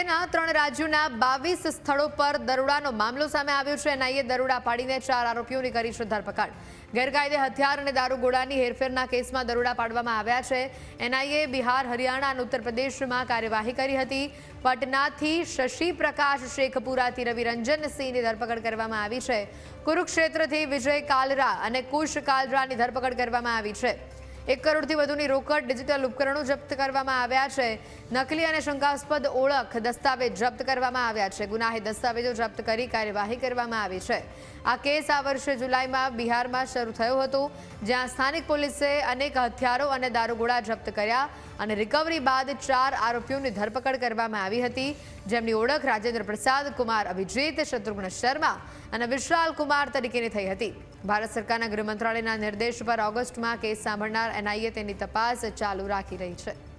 એનઆઈએના ત્રણ રાજ્યોના બાવીસ સ્થળો પર દરોડાનો મામલો સામે આવ્યો છે. એનઆઈએ દરોડા પાડીને ચાર આરોપીઓની કરી છે ધરપકડ ગેરકાયદે હથિયાર અને દારૂગોળાની હેરફેરના કેસમાં દરોડા પાડવામાં આવ્યા છે. એનઆઈએ બિહાર, હરિયાણા અને ઉત્તર પ્રદેશમાં કાર્યવાહી કરી હતી. પટનાથી શશી પ્રકાશ, શેખપુરાથી રવિ રંજન સિંહની ધરપકડ કરવામાં આવી છે. કુરુક્ષેત્રથી વિજય કાલરા અને કુશ કાલરાની ધરપકડ કરવામાં આવી છે. એક કરોડથી વધુની રોકડ ડિજિટલ ઉપકરણો જપ્ત કરવામાં આવ્યા છે. નકલી અને શંકાસ્પદ ઓળખ દસ્તાવેજ જપ્ત કરવામાં આવ્યા છે. ગુનાહી દસ્તાવેજો જપ્ત કરી કાર્યવાહી કરવામાં આવી છે. આ કેસ આ વર્ષે જુલાઈમાં બિહારમાં શરૂ થયો હતો, જ્યાં સ્થાનિક પોલીસે અનેક હથિયારો અને દારૂગોળા જપ્ત કર્યા અને રિકવરી બાદ ચાર આરોપીઓની ધરપકડ કરવામાં આવી હતી. જેમની ઓળખ રાજેન્દ્ર પ્રસાદ, કુમાર અભિજીત, શત્રુઘ્ન શર્મા અને વિશાલ કુમાર તરીકેની થઈ હતી. ભારત સરકારના ગૃહ મંત્રાલયના નિર્દેશ પર ઓગસ્ટમાં કેસ સાંભળનાર એનઆઈએ તેની તપાસ ચાલુ રાખી રહી છે.